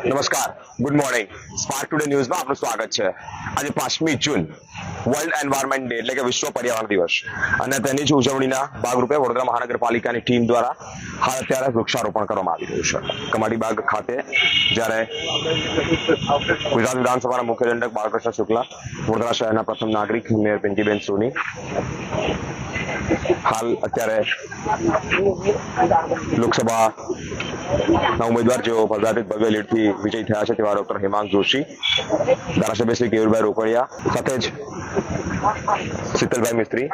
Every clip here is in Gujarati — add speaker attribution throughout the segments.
Speaker 1: નમસ્કાર. ગુડ મોર્નિંગ સ્પાર્ક ટુડે ન્યૂઝમાં આપનું સ્વાગત છે. આજે પાંચમી જૂન વર્લ્ડ એન્વાયરમેન્ટ ડે એટલે કે વિશ્વ પર્યાવરણ દિવસ. અને તેની જ ઉજવણીના ભાગરૂપે વડોદરા મહાનગરપાલિકાની ટીમ દ્વારા હાલ અત્યારે વૃક્ષારોપણ કરવામાં આવી રહ્યું છે. કમાડીબાગ ખાતે જ્યારે ગુજરાત વિધાનસભાના મુખ્ય દંડક બાળકૃષ્ણ શુક્લા, વડોદરા શહેરના પ્રથમ નાગરિક મેયર પિંકીબેન સોની હાલ અત્યારે લોકસભા ના ઉમેદવાર જેઓ ભવ્યાતીત ભવ્ય લીડથી વિજય થયા છે તેવા ડોક્ટર હેમાંગ જોશી, ધારાસભ્ય શ્રી કેયુરભાઈ રોકડિયા સાથે જ શીતલભાઈ મિસ્ત્રી,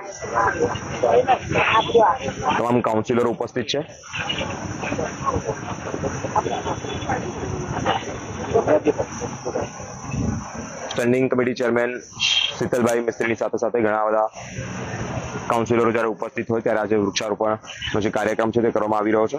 Speaker 1: તમામ કાઉન્સિલરો ઉપસ્થિત છે. સ્ટેન્ડિંગ કમિટી ચેરમેન શીતલભાઈ મિસ્ત્રીની સાથે સાથે ઘણા બધા કાઉન્સિલરો જ્યારે ઉપસ્થિત હોય ત્યારે આજે વૃક્ષારોપણનો જે કાર્યક્રમ છે તે કરવામાં આવી રહ્યો છે.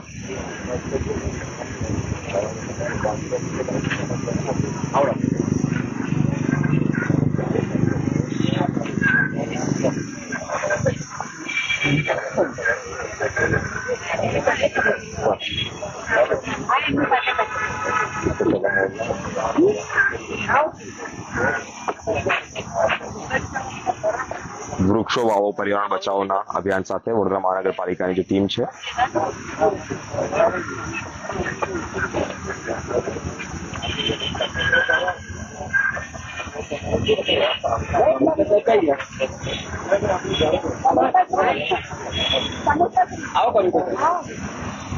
Speaker 1: વૃક્ષો વાવો પર્યાવરણ બચાવોના અભિયાન સાથે વડોદરા મહાનગરપાલિકાની જે ટીમ છે.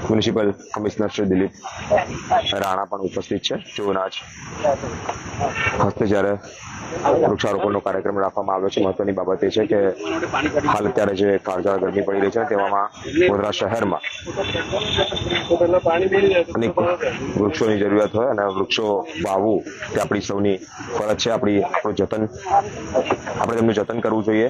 Speaker 1: મ્યુનિસિપલ કમિશનર શ્રી દિલીપ રાણા પણ ઉપસ્થિત છે. તેઓના જ હસ્તે જ્યારે વૃક્ષારોપણનો કાર્યક્રમ રાખવામાં આવ્યો છે. મહત્વની બાબત એ છે કે હાલ અત્યારે જે કાળઝાળ ગરમી પડી રહી છે, તેવામાં વડોદરા શહેરમાં અનેક વૃક્ષોની જરૂરિયાત હોય અને વૃક્ષો વાવવું તે આપણી સૌની ફરજ છે. આપણી, આપણું જતન, આપણે તેમનું જતન કરવું જોઈએ.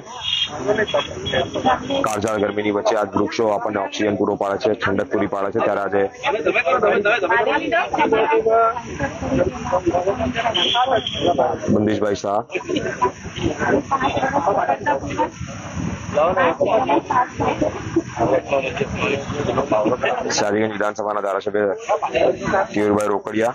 Speaker 1: કાળઝાળ ગરમીની વચ્ચે આજ વૃક્ષો આપણને ઓક્સિજન પૂરો પાડે છે, ઠંડક પૂરી પાડે છે. ત્યારે આજે બંદીશભાઈ શારીગંજ વિધાનસભાના ધારાસભ્ય કેયુરભાઈ રોકડિયા.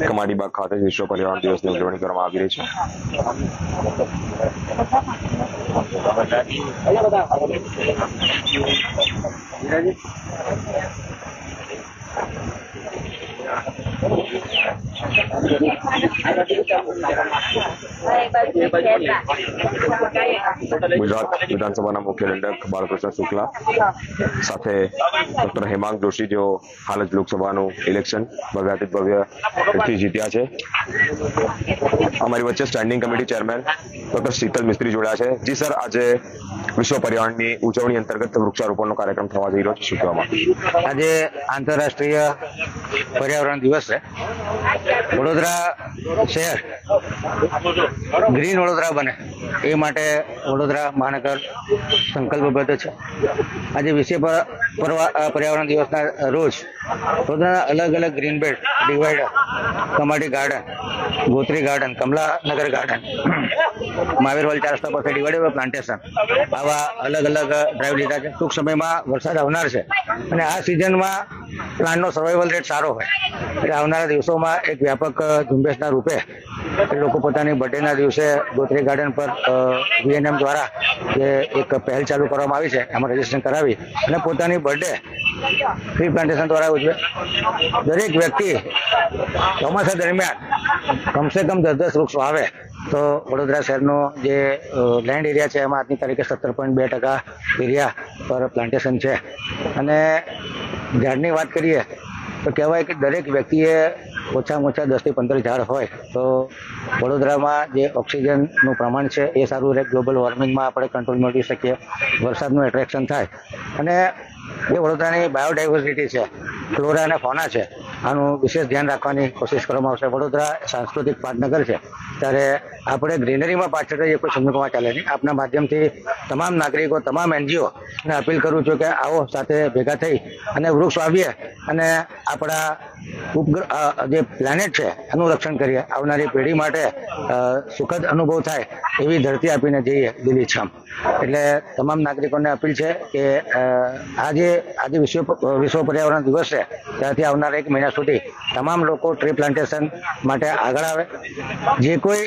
Speaker 1: કમાડીબાગ ખાતે વિશ્વ પર્યાવરણ દિવસની ઉજવણી કરવામાં આવી રહી છે. ગુજરાત વિધાનસભાના મુખ્ય દંડક બાળકૃષ્ણ શુક્લા સાથે ડોક્ટર હેમાંગ જોશી, જેઓ હાલ જ લોકસભાનું ઇલેક્શન ભવ્યાતીત ભવ્યથી જીત્યા છે. અમારી વચ્ચે standing committee chairman doctor Sheetal Mistry જોડ્યા છે. જી સર, આજે વિશ્વ પર્યાવરણની ઉજવણી અંતર્ગત વૃક્ષારોપણનો કાર્યક્રમ થવા જઈ રહ્યો છે. શું
Speaker 2: આજે આંતરરાષ્ટ્રીય પર્યાવરણ દિવસ છે. વડોદરા શહેર. ગ્રીન વડોદરા બને. એ માટે વડોદરા મહાનગર સંકલ્પબદ્ધ છે. આજે વિષય પર- પર્યાવરણ દિવસના રોજ વડોદરાના અલગ અલગ green belt divider Kamati garden Gotri garden Kamalanagar garden Mahavir hall ચાર રસ્તા પાસે ડિવાઈડર પ્લાન્ટેશન આવા અલગ અલગ ડ્રાઈવ લીધા છે. ટૂંક સમયમાં વરસાદ આવનાર છે. અને આ સિઝનમાં પ્લાન્ટનો સર્વાઈવલ રેટ સારો હોય. એટલે આવનારા દિવસોમાં એક વ્યાપક ઝુંબેશના રૂપે લોકો પોતાની બર્થડેના દિવસે ગોત્રી ગાર્ડન પર વીએનએમ દ્વારા જે એક પહેલ ચાલુ કરવામાં આવી છે, એમાં રજીસ્ટ્રેશન કરાવી અને પોતાની બર્થડે ફ્રી પ્લાન્ટેશન દ્વારા ઉજવે દરેક વ્યક્તિ ચોમાસા દરમિયાન કમસે કમ દસ દસ વૃક્ષો આવે તો વડોદરા શહેરનો જે લેન્ડ એરિયા છે એમાં આજની તારીખે સત્તર પોઈન્ટ બે ટકા એરિયા પર પ્લાન્ટેશન છે. અને ઝાડની વાત કરીએ તો કહેવાય કે દરેક વ્યક્તિએ ઓછામાં ઓછા દસથી પંદર ઝાડ હોય તો વડોદરામાં જે ઓક્સિજનનું પ્રમાણ છે એ સારું રહે. ગ્લોબલ વોર્મિંગમાં આપણે કંટ્રોલ મેળવી શકીએ. વરસાદનું એટ્રેક્શન થાય. અને જે વડોદરાની બાયોડાયવર્સિટી છે ફ્લોરા અને ફોના છે, આનું વિશેષ ધ્યાન રાખવાની કોશિશ કરવામાં આવશે. વડોદરા સાંસ્કૃતિક પાટનગર છે, ત્યારે આપણે ગ્રીનરીમાં પાછળ રહીએ, કોઈ સમૂહમાં ચાલે નહીં. આપના માધ્યમથી તમામ નાગરિકો, તમામ એનજીઓ ને અપીલ કરું છું કે આવો સાથે ભેગા થઈ અને વૃક્ષ વાવીએ અને આપણા ઉપગ્રહ જે પ્લાનેટ છે, એનું રક્ષણ કરીએ. આવનારી પેઢી માટે સુખદ અનુભવ થાય એવી ધરતી આપીને જઈએ લીલીછમ એટલે તમામ નાગરિકોને અપીલ છે કે આજે આજે વિશ્વ વિશ્વ પર્યાવરણ દિવસ છે ત્યાંથી આવનારા એક મહિના સુધી તમામ લોકો ટ્રી પ્લાન્ટેશન માટે આગળ આવે. જે કોઈ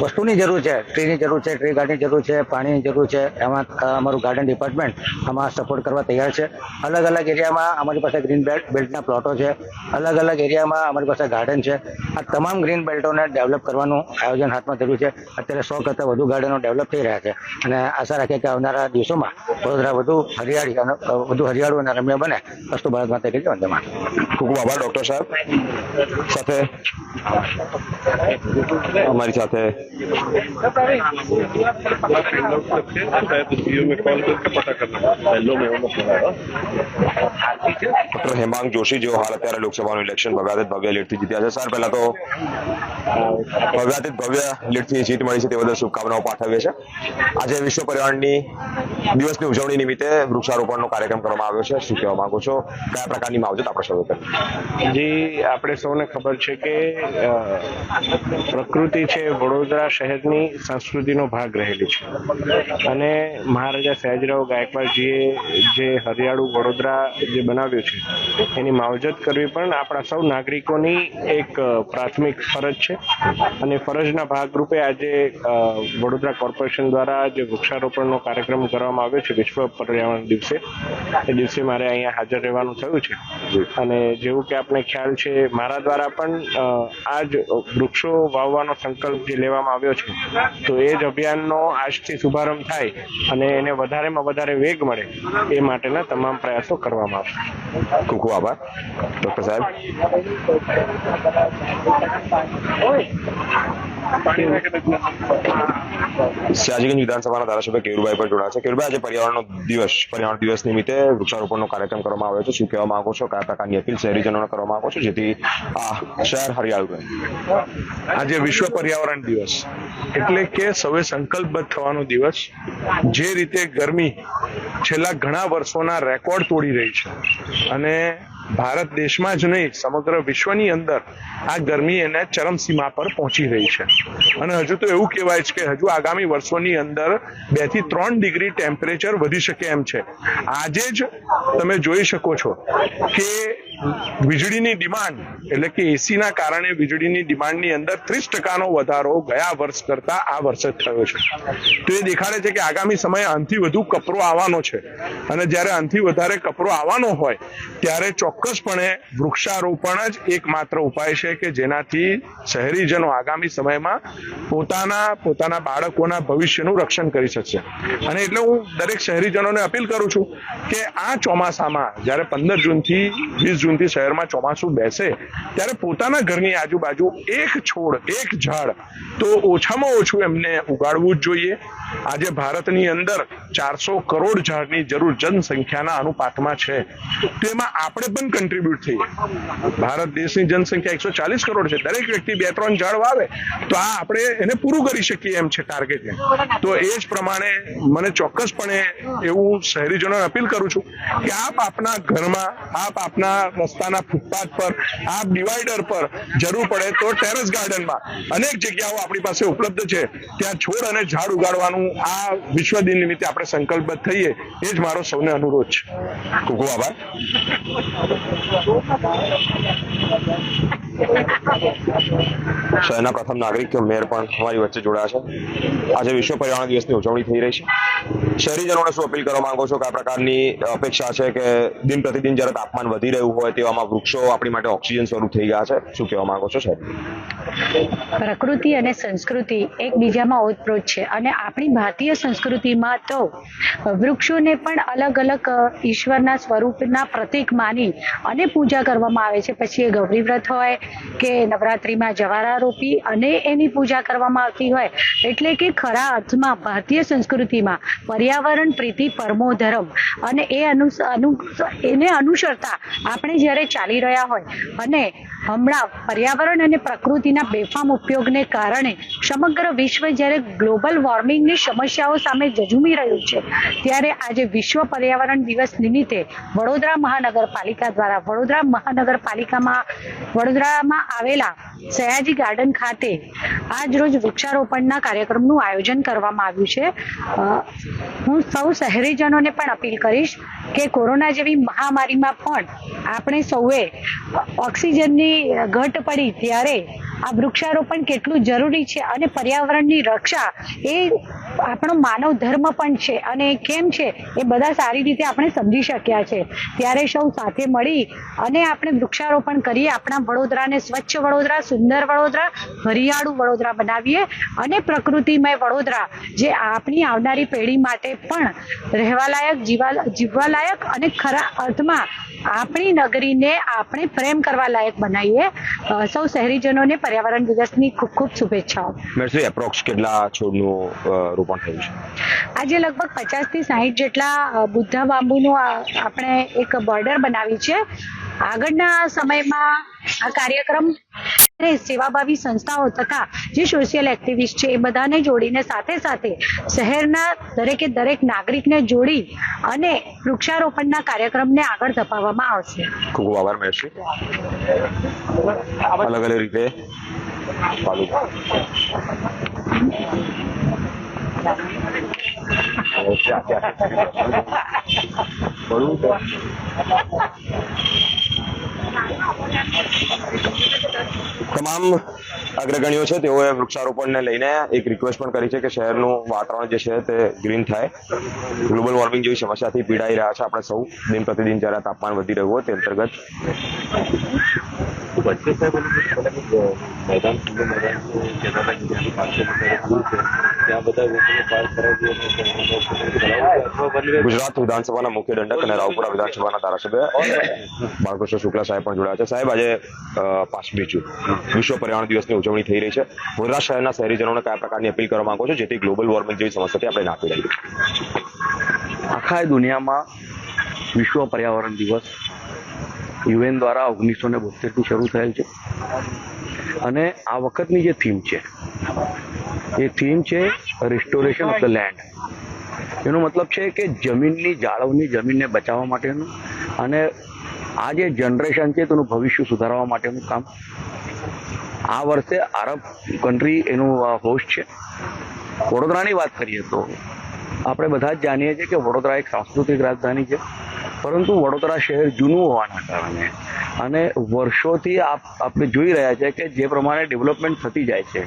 Speaker 2: વસ્તુની જરૂર છે ટ્રીની જરૂર છે ટ્રી ગાર્ડની જરૂર છે, પાણીની જરૂર છે, એમાં અમારું ગાર્ડન ડિપાર્ટમેન્ટ આમાં સપોર્ટ કરવા તૈયાર છે. અલગ અલગ એરિયામાં અમારી પાસે ગ્રીન બેલ્ટ બેલ્ટના પ્લોટો છે. અલગ અલગ એરિયામાં અમારી પાસે ગાર્ડન છે. આ તમામ ગ્રીન બેલ્ટોને ડેવલપ કરવાનું આયોજન હાથમાં ધર્યું છે. અત્યારે સો કરતાં વધુ ગાર્ડનો ડેવલપ થઈ રહ્યા છે. અને આશા રાખીએ કે આવનારા દિવસોમાં વડોદરા વધુ હરિયાળી અને વધુ હરિયાળું અને રમ્ય બને વસ્તુ ભારત માટે કરી વંદે
Speaker 1: ખૂબ ખૂબ આભાર ડૉક્ટર સાહેબ. સાથે અમારી સાથે ડોક્ટર હેમાંગ જોશી જેઓ હાલ અત્યારે લોકસભાનું ઇલેક્શન ભવ્યાતીત ભવ્ય લીડથી જીત્યા છે સર પહેલા તો ભવ્યાતીત ભવ્ય લીડથી જીત મળી છે તે બદલ શુભકામનાઓ પાઠવીએ છે આજે વિશ્વ પર્યાવરણની દિવસની ઉજવણી નિમિત્તે વૃક્ષારોપણ નો કાર્યક્રમ કરવામાં આવ્યો છે। શું કહેવા માંગો છો? કયા પ્રકારની માવજત આપણે શરૂ કરી
Speaker 3: જી, આપણે સૌને ખબર છે કે પ્રકૃતિ છે વડોદરા શહેરની સંસ્કૃતિનો ભાગ રહેલી છે. અને મહારાજા સયાજીરાવ ગાયકવાડજીએ જે હરિયાળું વડોદરા જે બનાવ્યું છે, એની માવજત કરવી પણ આપણા સૌ નાગરિકોની એક પ્રાથમિક ફરજ છે. અને ફરજના ભાગરૂપે આજે વડોદરા કોર્પોરેશન દ્વારા જે વૃક્ષારોપણનો કાર્યક્રમ કરવામાં આવ્યો છે, વિશ્વ પર્યાવરણ દિવસે, એ દિવસે મારે અહીંયા હાજર રહેવાનું થયું છે. અને જેવું કે આપને ખ્યાલ છે, મારા દ્વારા પણ આ જ વૃક્ષો વાવવાનો સંકલ્પ જે લેવામાં આવ્યો છે. તો એ જ અભિયાનનો આજથી શુભારંભ થાય અને એને વધારેમાં વધારે વેગ મળે એ માટેના તમામ પ્રયાસો કરવામાં આવશે.
Speaker 1: ખૂબ ખૂબ આભાર ડોક્ટર સાહેબ. સિયાજીગંજ વિધાનસભાના ધારાસભ્ય કેરુભાઈ પણ જોડાયા છે. કેરુભાઈ આજે પર્યાવરણનો દિવસ, પર્યાવરણ દિવસ નિમિત્તે વૃક્ષારોપણનો કાર્યક્રમ કરવામાં આવ્યો છે. શું કહેવા માંગો છો? કયા પ્રકારની અપીલ શહેરીજનોને કરવા માંગો છો? જેથી આ શહેર હરિયાળું રહે?
Speaker 4: આજે વિશ્વ પર્યાવરણ દિવસ એટલે કે સૌએ સંકલ્પબદ્ધ થવાનો દિવસ. જે રીતે ગરમી છેલ્લા ઘણા વર્ષોના રેકોર્ડ તોડી રહી છે. અને ભારત દેશમાં જ નહીં, સમગ્ર વિશ્વની અંદર આ ગરમી એને ચરમસીમા પર પહોંચી રહી છે. અને હજુ તો એવું કહેવાય છે કે હજુ આગામી વર્ષોની અંદર બેથી ત્રણ ડિગ્રી ટેમ્પરેચર વધી શકે એમ છે. આજે જ તમે જોઈ શકો છો કે વીજળીની ડિમાન્ડ, એટલે કે એસીના કારણે વીજળીની ડિમાન્ડની અંદર ત્રીસ ટકાનો વધારો ગયા વર્ષ કરતા આ વર્ષે થયો છે. તો એ દેખાડે છે કે આગામી સમયે આનથી વધુ કપરો આવવાનો છે. અને જ્યારે આનથી વધારે કપરો આવવાનો હોય, ત્યારે ચોક્કસપણે વૃક્ષારોપણ જ એકમાત્ર ઉપાય છે કે જેનાથી શહેરીજનો આગામી સમયમાં પોતાના પોતાના બાળકોના ભવિષ્યનું રક્ષણ કરી શકશે. અને એટલે હું દરેક શહેરીજનોને અપીલ કરું છું કે આ ચોમાસામાં, જ્યારે પંદર જૂનથી વીસ જૂનથી શહેરમાં ચોમાસું બેસે, ત્યારે પોતાના ઘરની આજુબાજુ એક છોડ, એક ઝાડ તો ઓછામાં ઓછું એમને ઉગાડવું જ જોઈએ. આજે ભારતની અંદર ચારસો કરોડ ઝાડની જરૂર જનસંખ્યાના અનુપાતમાં છે. તેમાં આપણે પણ કન્ટ્રીબ્યુટ થઈએ. ભારત દેશની જનસંખ્યા એકસો ચાલીસ કરોડ છે. દરેક વ્યક્તિ બે ત્રણ ઝાડ વાવે, તો આ આપણે એને પૂરું કરી શકીએ એમ છે ટાર્ગેટને તો એ જ પ્રમાણે મને ચોક્કસપણે એવું શહેરીજનોને અપીલ કરું છું કે આપ આપના ઘરમાં, આપ આપના રસ્તાના ફૂટપાથ પર, આપ ડિવાઈડર પર જરૂર પડે તો ટેરેસ ગાર્ડનમાં અનેક જગ્યાઓ આપણી પાસે ઉપલબ્ધ છે. ત્યાં છોડ અને ઝાડ ઉગાડવાનું આ વિશ્વ દિન નિમિત્તે આપણે સંકલ્પબદ્ધ થઈએ, એ જ મારો સૌને અનુરોધ છે.
Speaker 1: ખૂબ ખૂબ આભાર. શહેરના પ્રથમ નાગરિક મેયર પણ અમારી વચ્ચે જોડાયા છે. આજે વિશ્વ પર્યાવરણ દિવસની ઉજવણી થઈ રહી છે. શહેરીજનોને શું અપીલ કરવા માંગો છો કયા પ્રકારની અપેક્ષા છે કે દિન પ્રતિદિન જ્યારે તાપમાન વધી રહ્યું હોય તેવામાં વૃક્ષો આપણી માટે ઓક્સિજન સ્વરૂપ થઈ ગયા છે? શું કહેવા માંગો છો, સાહેબ?
Speaker 5: પ્રકૃતિ અને સંસ્કૃતિ એકબીજામાં ઓતપ્રોત છે અને આપણી ભારતીય સંસ્કૃતિમાં તો વૃક્ષોને પણ અલગ અલગ ઈશ્વરના સ્વરૂપના પ્રતીક માની અને પૂજા કરવામાં આવે છે. પછી એ ગૌરી વ્રત હોય કે નવરાત્રિમાં જવારા રોપી અને એની પૂજા કરવામાં આવતી હોય એટલે કે ખરા અર્થમાં ભારતીય સંસ્કૃતિમાં પર્યાવરણ પ્રીતિ પરમો ધર્મ અને એ અનુ એને અનુસરતા આપણે જ્યારે ચાલી રહ્યા હોય અને હમણાં પર્યાવરણ અને પ્રકૃતિના બેફામ ઉપયોગને કારણે સમગ્ર વિશ્વ જ્યારે ગ્લોબલ વોર્મિંગની સમસ્યાઓ સામે જજુમી રહ્યું છે, ત્યારે આજે વિશ્વ પર્યાવરણ દિવસ નિમિત્તે વડોદરા મહાનગરપાલિકા દ્વારા, વડોદરા મહાનગરપાલિકામાં વડોદરામાં આવેલા સયાજી ગાર્ડન ખાતે આજ રોજ વૃક્ષારોપણના કાર્યક્રમનું આયોજન કરવામાં આવ્યું છે. હું સૌ શહેરીજનોને પણ અપીલ કરીશ કે કોરોના જેવી મહામારીમાં પણ આપણે સૌએ ઓક્સિજનની ઘટ પડી ત્યારે આ વૃક્ષારોપણ કેટલું જરૂરી છે અને પર્યાવરણની રક્ષા એ આપણો માનવ ધર્મ પણ છે અને કેમ છે એ બધા સારી રીતે આપણે સમજી શક્યા છે. ત્યારે સૌ સાથે મળી અને આપણે વૃક્ષારોપણ કરીએ, આપણા વડોદરાને સ્વચ્છ વડોદરા, સુંદર વડોદરા, હરિયાળું વડોદરા બનાવીએ અને પ્રકૃતિમય વડોદરા, જે આપણી આવનારી પેઢી માટે પણ રહેવાલાયક જીવા જીવવાલાયક અને ખરા અર્થમાં આપણી નગરીને આપણે પ્રેમ કરવા લાયક બનાવીએ. સૌ શહેરીજનોને પર્યાવરણ દિવસની ખૂબ ખૂબ શુભેચ્છાઓ.
Speaker 1: મેડમ એપ્રોક્સ કેટલા છોડનું રોપણ થયું છે?
Speaker 5: આજે લગભગ પચાસથી સાહીઠ જેટલા બુદ્ધા બાંબુનું આપણે એક બોર્ડર બનાવી છે. આગળના સમયમાં આ કાર્યક્રમ અને સેવાભાવી સંસ્થાઓ તથા જે સોશિયલ એક્ટિવિસ્ટ છે એ બધાને જોડીને સાથે સાથે શહેરના દરેકે દરેક નાગરિકને જોડી અને વૃક્ષારોપણના કાર્યક્રમને આગળ ધપાવવામાં આવશે.
Speaker 1: ખૂબ ખૂબ આભાર મહેશજી. અલગ અલગ રીતે ચાલુ તમામ અગ્રગણ્યો છે, તેઓએ વૃક્ષારોપણને લઈને એક રિક્વેસ્ટ પણ કરી છે કે શહેરનું વાતાવરણ જે છે તે ગ્રીન થાય. ગ્લોબલ વોર્મિંગ જેવી સમસ્યાથી પીડાઈ રહ્યા છે. આપણે સૌ દિન પ્રતિદિન જ્યારે તાપમાન વધી રહ્યું હોય તે અંતર્ગત.
Speaker 6: બચ્ચે સાહેબ ઓલું મેદાન ખુલ્લું મેદાન છે જેના જગ્યાની પાંચસો મીટર દૂર છે ત્યાં બધા લોકોને પાર કરાવી
Speaker 1: ગુજરાત વિધાનસભાના મુખ્ય દંડક અને રાવપુરા વિધાનસભાના ધારાસભ્ય બાળકૃષ્ણ શુક્લા સાહેબ પણ જોડાયા છે સાહેબ આજે પાંચમી જૂન વિશ્વ પર્યાવરણ દિવસની ઉજવણી થઈ રહી છે વડોદરા શહેરના શહેરીજનોને કયા પ્રકારની અપીલ કરવા માંગો છો જેથી ગ્લોબલ વોર્મિંગ જેવી સમસ્યાથી આપણે નાખી પીડાઈએ
Speaker 7: આખા દુનિયામાં વિશ્વ પર્યાવરણ દિવસ યુએન દ્વારા ઓગણીસો ને બોતેરથી શરૂ થયેલ છે. અને આ વખતની જે થીમ છે, એ થીમ છે રિસ્ટોરેશન ઓફ ધ લેન્ડ એનો મતલબ છે કે જમીનની જાળવણી જમીનને બચાવવા માટેનું અને આ જે જનરેશન છે, તેનું ભવિષ્ય સુધારવા માટેનું કામ. આ વર્ષે આરબ કન્ટ્રી એનું હોસ્ટ છે. વડોદરાની વાત કરીએ તો, આપણે બધા જ જાણીએ છીએ કે વડોદરા એક સાંસ્કૃતિક રાજધાની છે. પરંતુ વડોદરા શહેર જૂનું હોવાના કારણે. અને વર્ષોથી આપ, આપણે જોઈ રહ્યા છે કે જે પ્રમાણે ડેવલપમેન્ટ થતી જાય છે,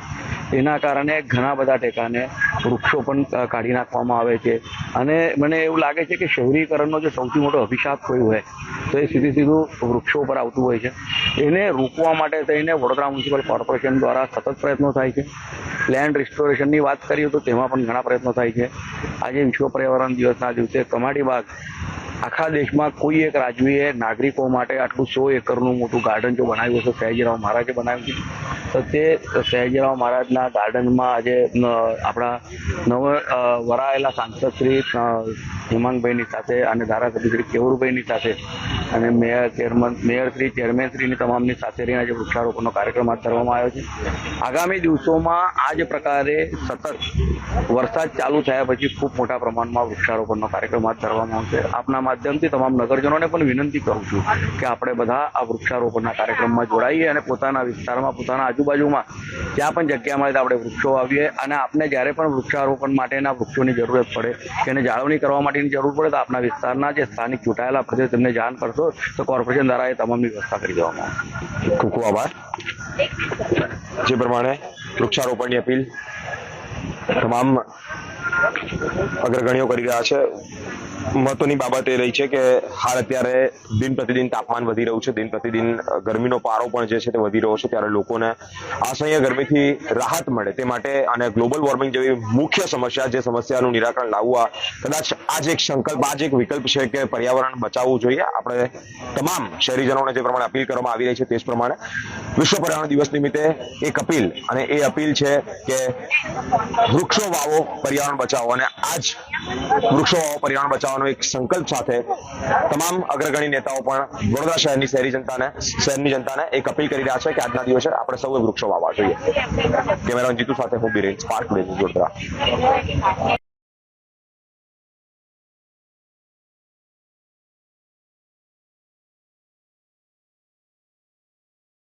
Speaker 7: એના કારણે ઘણા બધા ટેકાને વૃક્ષો પણ કાઢી નાખવામાં આવે છે. અને મને એવું લાગે છે કે શહેરીકરણનો જે સૌથી મોટો અભિશાપ કોઈ હોય, તો એ સીધી સીધું વૃક્ષો પર આવતું હોય છે. એને રોકવા માટે થઈને વડોદરા મ્યુનિસિપલ કોર્પોરેશન દ્વારા સતત પ્રયત્નો થાય છે. લેન્ડ રિસ્ટોરેશનની વાત કરીએ તો તેમાં પણ ઘણા પ્રયત્નો થાય છે. આજે વિશ્વ પર્યાવરણ દિવસના દિવસે કમાટી બાગ આખા દેશમાં કોઈ એક રાજવીએ નાગરિકો માટે આટલું સો એકરનું મોટું ગાર્ડન જો બનાવ્યું હશે સયાજીરાવ મહારાજે બનાવ્યું છે. તો સયાજીરાવ મહારાજના ગાર્ડનમાં આજે આપણા નવ વરાયેલા સાંસદ શ્રી હિમાંગભાઈની સાથે અને ધારાસભ્ય શ્રી કેવુરભાઈની સાથે અને mayor chairman, mayor Shri chairman શ્રીની તમામની સાથે રહીને આજે વૃક્ષારોપણનો કાર્યક્રમ હાથ ધરવામાં આવ્યો છે. આગામી દિવસોમાં આ જ પ્રકારે સતત વરસાદ ચાલુ થયા પછી ખૂબ મોટા પ્રમાણમાં વૃક્ષારોપણનો કાર્યક્રમ હાથ ધરવામાં આવશે. આપના માધ્યમથી તમામ નગરજનોને પણ વિનંતી કરું છું કે આપણે બધા આ વૃક્ષારોપણના કાર્યક્રમમાં જોડાઈએ અને પોતાના વિસ્તારમાં પોતાના આજુબાજુમાં જ્યાં પણ જગ્યા મળે આપણે વૃક્ષો વાવીએ અને આપને જ્યારે પણ વૃક્ષારોપણ માટેના વૃક્ષોની જરૂરત પડે એને જાળવણી કરવા માટેની જરૂર પડે તો આપના વિસ્તારના જે સ્થાનિક ચૂંટાયેલા પ્રદેશ તેમને જાણ કરશો તો કોર્પોરેશન દ્વારા એ તમામની વ્યવસ્થા કરી દેવામાં આવશે.
Speaker 1: ખૂબ ખૂબ આભાર. જે પ્રમાણે વૃક્ષારોપણની અપીલ તમામ અગ્રગણીઓ કરી રહ્યા છે. મહત્વની બાબત એ રહી છે કે હાલ અત્યારે દિન પ્રતિદિન તાપમાન વધી રહ્યું છે. દિન પ્રતિદિન ગરમીનો પારો પણ જે છે તે વધી રહ્યો છે ત્યારે લોકોને અસહ્ય ગરમીથી રાહત મળે તે માટે અને ગ્લોબલ વોર્મિંગ જેવી મુખ્ય સમસ્યા જે સમસ્યાનું નિરાકરણ લાવવા કદાચ આ જ એક સંકલ્પ આ જ એક વિકલ્પ છે કે પર્યાવરણ બચાવવું જોઈએ. આપણે તમામ શહેરીજનોને જે પ્રમાણે અપીલ કરવામાં આવી રહી છે તે જ પ્રમાણે વિશ્વ પર્યાવરણ દિવસ નિમિત્તે એક અપીલ અને એ અપીલ છે કે વૃક્ષો વાવો, પર્યાવરણ બચાવો અને આ જ વૃક્ષો વાવો, પર્યાવરણ બચાવવાનો એક સંકલ્પ સાથે તમામ અગ્રગણી નેતાઓ પણ વડોદરા શહેરની શહેરી જનતાને, શહેરની જનતાને એક અપીલ કરી રહ્યા છે કે આજના દિવસે આપણે સૌએ વૃક્ષો વાવવા જોઈએ. કેમેરા જીતુ સાથે હું બિરેન, સ્પાર્ક ન્યૂઝ વડોદરા.